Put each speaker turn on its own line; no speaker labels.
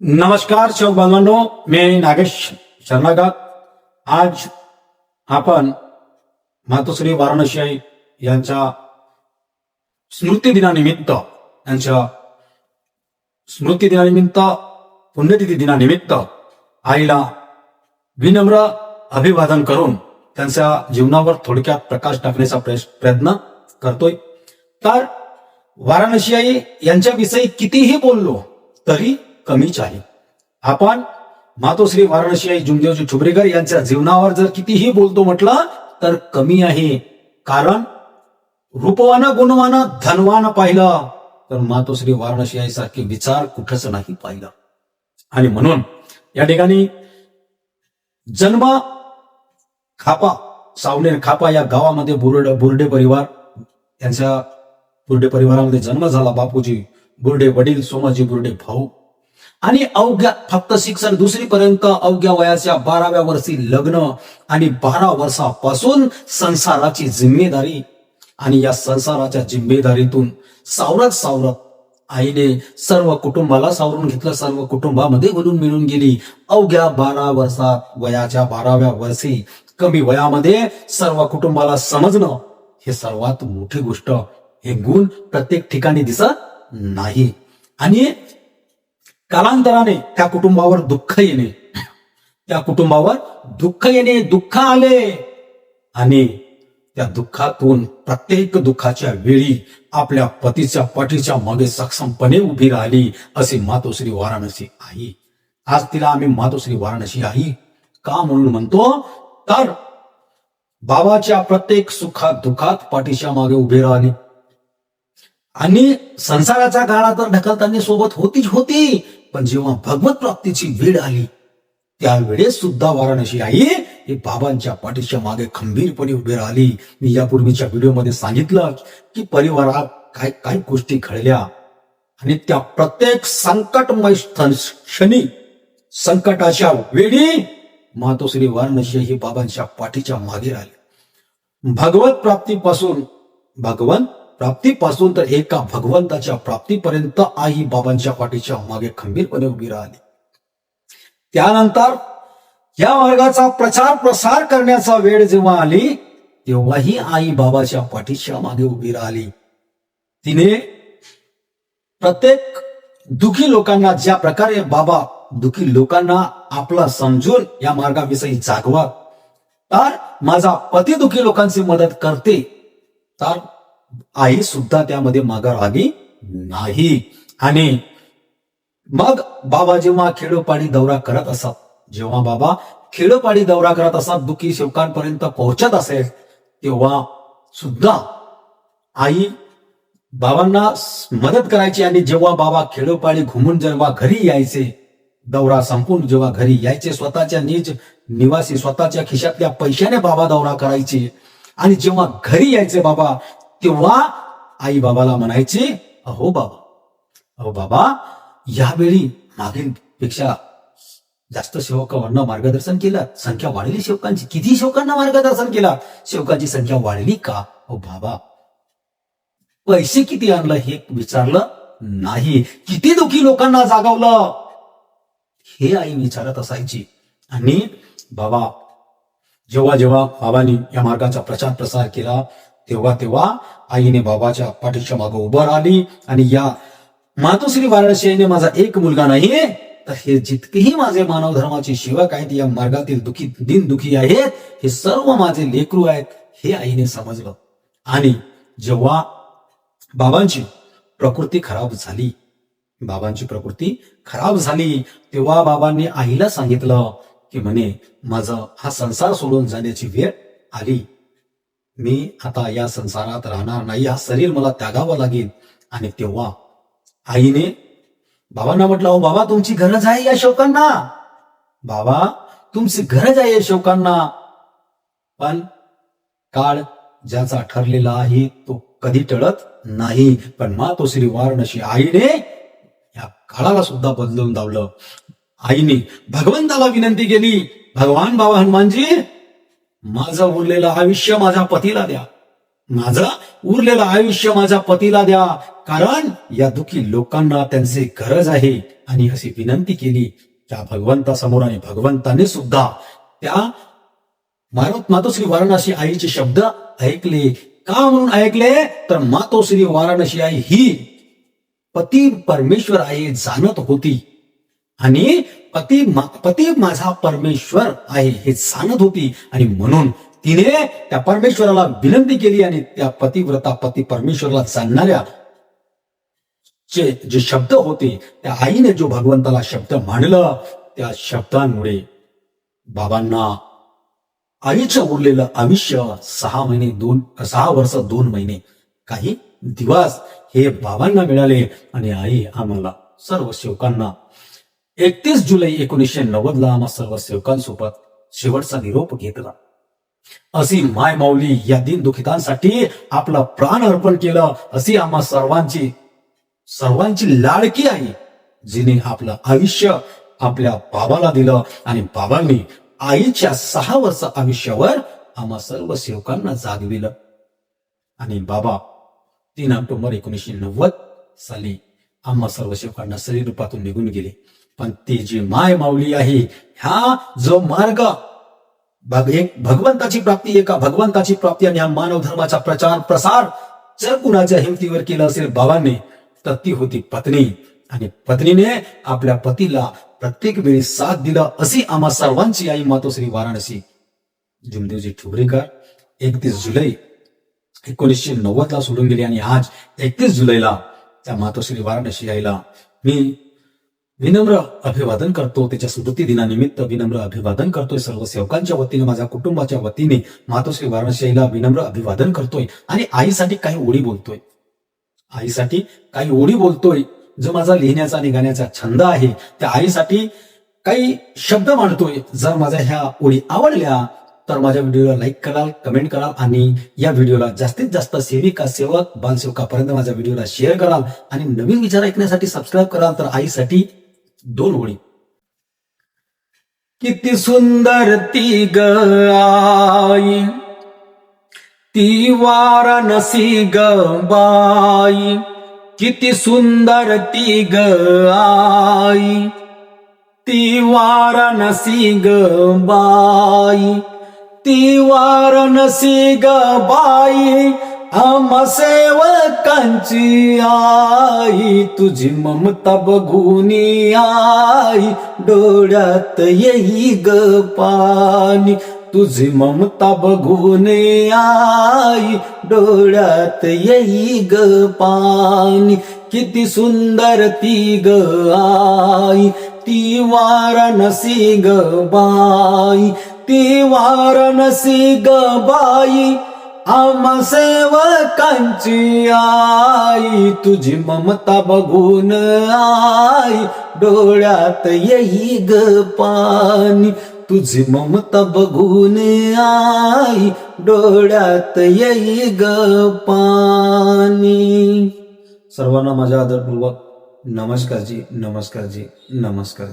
नमस्कार शौक बांधवांनो. मी नागेश शर्मागात आज आपण मातोश्री वाराणसी यांच्या स्मृती दिनानिमित्त यांच्या स्मृती दिनानिमित्त पुण्यतिथी दिनानिमित्त आईला विनम्र अभिवादन करून त्यांच्या जीवनावर थोडक्यात प्रकाश टाकण्याचा प्रयत्न करतोय. तर वाराणसी आई यांच्याविषयी कितीही बोललो तरी कमीच आहे. आपण मातोश्री वाराणसी आई जुमदेवजी ठुबरेकर यांच्या जीवनावर जर कितीही बोलतो म्हटलं तर कमी आहे. कारण रूपवान गुणवान धनवान पाहिलं तर मातोश्री वाराणसी आई सारखे विचार कुठंच नाही पाहिलं. आणि म्हणून या ठिकाणी जन्म खापा सावनेर खापा या गावामध्ये बुरडे बुरडे परिवार यांच्या बुरडे परिवारामध्ये जन्म झाला बापूजी बुरडे वडील सोमाजी बुरडे भाऊ. आणि अवघ्या फक्त शिक्षण दुसरी पर्यंत अवघ्या वयाच्या बाराव्या वर्षी लग्न आणि बारा वर्षापासून संसाराची जिम्मेदारी आणि या संसाराच्या जिम्मेदारीतून सावरत सावरत आईने सर्व कुटुंबाला सावरून घेतलं सर्व कुटुंबामध्ये घुलून मिळून गेली. अवघ्या बारा वर्षात वयाच्या बाराव्या वर्षी कमी वयामध्ये सर्व कुटुंबाला समजणं हे सर्वात मोठी गोष्ट. हे गुण प्रत्येक ठिकाणी दिसत नाही. आणि कालांतराने त्या कुटुंबावर दुःख येणे. त्या कुटुंबावर दुःख येणे दुःख आले. आणि त्या दुःखातून प्रत्येक दुःखाच्या वेळी आपल्या पतीच्या पाठीच्या मागे सक्षमपणे उभी राहिली असे मातोश्री वाराणसी आई. आज तिला आम्ही मातोश्री वाराणसी आई का म्हणून म्हणतो? तर बाबाच्या प्रत्येक सुखात दुःखात पाठीच्या मागे उभी राहिली. आणि संसाराचा गाळा तर ढकलताना सोबत होतीच होती. पण जेव्हा भगवत प्राप्तीची वेळ आली त्यावेळेस सुद्धा वाराणसी आई हे बाबांच्या पाठीच्या मागे खंबीरपणे उभी राहिली. मी यापूर्वीच्या व्हिडिओमध्ये सांगितलं की परिवारात काय काय गोष्टी घडल्या आणि त्या प्रत्येक संकटमय क्षणी संकटाच्या वेळी मातोश्री वाराणसी ही बाबांच्या पाठीच्या मागे राहिली. भगवत प्राप्तीपासून भगवंत प्राप्तीपासून तर एका भगवंताच्या प्राप्तीपर्यंत आई बाबांच्या पाठीच्या मागे खंबीरपणे उभी राहिली. त्यानंतर या मार्गाचा प्रचार प्रसार करण्याचा वेळ जेव्हा आली तेव्हाही आई बाबाच्या पाठीच्या मागे उभी राहिली. तिने प्रत्येक दुखी लोकांना ज्या प्रकारे बाबा दुखी लोकांना आपला समजून या मार्गाविषयी जागवा तर माझा पती दुखी लोकांची मदत करते तर आई सुद्धा त्यामध्ये माघार आली नाही. आणि मग बाबा जेव्हा खेडोपाडी दौरा करत असत जेव्हा बाबा खेडोपाडी दौरा करत असत दुखी शेवकांपर्यंत पोहोचत असेल तेव्हा सुद्धा आई बाबांना मदत करायची आणि जेव्हा बाबा खेडोपाडी घुमून जेव्हा घरी यायचे दौरा संपून जेव्हा घरी यायचे स्वतःच्या निज निवासी स्वतःच्या खिशातल्या पैशाने बाबा दौरा करायचे. आणि जेव्हा घरी यायचे बाबा तेव्हा आई बाबाला म्हणायची अहो बाबा अहो बाबा यावेळी मागील पेक्षा जास्त सेवकांना मार्गदर्शन केलं संख्या वाढली सेवकांची किती सेवकांना मार्गदर्शन केलं? सेवकांची संख्या वाढली का? अहो बाबा पैसे किती आणलं हे विचारलं नाही. किती दुखी लोकांना जागवलं? हे आई विचारत असायची. आणि बाबा जेव्हा जेव्हा बाबांनी या मार्गाचा प्रचार प्रसार केला तेव्हा तेव्हा आईने बाबाच्या पाठीच्या मागे उभं राहिली आणि या मातोश्री वाराणसी आईने माझा एक मुलगा नाही तर हे जितकेही माझे मानव धर्माचे सेवक आहेत या मार्गातील दुखी दिन दुखी आहेत हे सर्व माझे लेकरू आहेत हे आईने समजलं. आणि जेव्हा बाबांची प्रकृती खराब झाली बाबांची प्रकृती खराब झाली तेव्हा बाबांनी आईला सांगितलं की म्हणे माझं हा संसार सोडून जाण्याची वेळ आली. मी आता या संसारात राहणार नाही हा शरीर मला त्यागावं लागेल. आणि तेव्हा आईने बाबांना म्हटलं "अहो बाबा तुमची गरज आहे या शोकांना. बाबा तुमची गरज आहे या शोकांना. पण काळ ज्याचा ठरलेला आहे तो कधी टळत नाही. पण मातो श्री वारणशी आईने या काळाला सुद्धा बदलून दावलं आईने भगवंताला विनंती केली भगवान बाबा हनुमानजी माझं उरलेलं आयुष्य माझ्या पतीला द्या. माझं उरलेलं आयुष्य माझ्या पतीला द्या. कारण या दुखी लोकांना त्यांचे गरज आहे. आणि अशी विनंती केली. त्या भगवंतासमोर आणि भगवंताने सुद्धा त्या मारुत मातोश्री वाराणसी आईचे शब्द ऐकले. का म्हणून ऐकले? तर मातोश्री वाराणसी आई ही पती परमेश्वर आई जाणत होती. आणि पती मा- पती माझा परमेश्वर आहे हे सांगत होती. आणि म्हणून तिने त्या परमेश्वराला विनंती केली आणि त्या पतिव्रता पती परमेश्वराला सांगणाऱ्या जे जे शब्द होते त्या आईने जो भगवंताला शब्द मांडलं त्या शब्दांमुळे बाबांना आईचं उरलेलं आयुष्य सहा महिने दोन सहा वर्ष दोन महिने काही दिवस हे बाबांना मिळाले आणि आई आम्हाला सर्व सेवकांना एकतीस जुलै एकोणीसशे नव्वद ला आम्हा सर्व सेवकांसोबत शेवटचा निरोप घेतला. अशी माय माऊली या दिन दुखितांसाठी आपला प्राण अर्पण केलं. अशी आम्हा सर्वांची सर्वांची लाडकी आहे जिने आपलं आयुष्य आपल्या बाबाला दिलं आणि बाबांनी आईच्या सहा वर्ष आयुष्यावर आम्हा सर्व सेवकांना जागविलं. आणि बाबा तीन ऑक्टोबर एकोणीसशे नव्वद साली आम्हा सर्व सेवकांना शरीर रूपातून निघून गेले. पण ती जी माय माऊली आहे ह्या जो मार्ग भग एक भगवंताची प्राप्ती एका भगवंताची प्राप्ती आणि या मानव धर्माचा प्रचार प्रसार जर कुणाच्या हिमतीवर केलं असेल बाबांनी तर ती होती पत्नी. आणि पत्नीने आपल्या पतीला प्रत्येक वेळी साथ दिला अशी आम्हा सर्वांची आई मातोश्री वाराणसी. जुमदेवजी ठुबरेकर एकतीस जुलै एकोणीसशे नव्वद ला सोडून गेली आणि आज एकतीस जुलैला त्या मातोश्री वाराणसी आईला मी विनम्र अभिवादन करतो. त्याच्या स्मृती दिनानिमित्त विनम्र अभिवादन करतोय. सर्व सेवकांच्या वतीने माझ्या कुटुंबाच्या वतीने मातोश्री वाराणसीला विनम्र अभिवादन करतोय. आणि आईसाठी काही ओळी बोलतोय. आईसाठी काही ओळी बोलतोय. जो माझा लिहिण्याचा आणि गाण्याचा छंद आहे त्या आईसाठी काही शब्द मांडतोय. जर माझ्या ह्या ओळी आवडल्या तर माझ्या व्हिडिओला लाईक कराल कमेंट कराल आणि या व्हिडिओला जास्तीत जास्त सेविका सेवक बालसेवकापर्यंत माझ्या व्हिडिओला शेअर कराल आणि नवीन विचार ऐकण्यासाठी सबस्क्राईब कराल. तर आईसाठी दोन ओळी. किती सुंदर ती ग आई. ती वाराणसी ग बाई. किती सुंदर ती ग आई. ती वाराणसी ग बाई. ती वाराणसी ग बाई. आम्हा सेवकांची आई तुझी ममता बघुनी आई डोळ्यात येई ग पाणी. तुझी ममता बघून आई डोळ्यात येई ग पाणी. किती सुंदर ती ग आई ती वाराणसी ग बाई. ती वाराणसी ग बाई. आम्हा सेवकांची आई तुझी ममता बघून आई डोळ्यात येई ग पाणी. तुझी ममता बघून आई डोळ्यात येई ग पाणी. सर्वांना माझ्या आदरपूर्वक नमस्कारजी नमस्कारजी नमस्कार.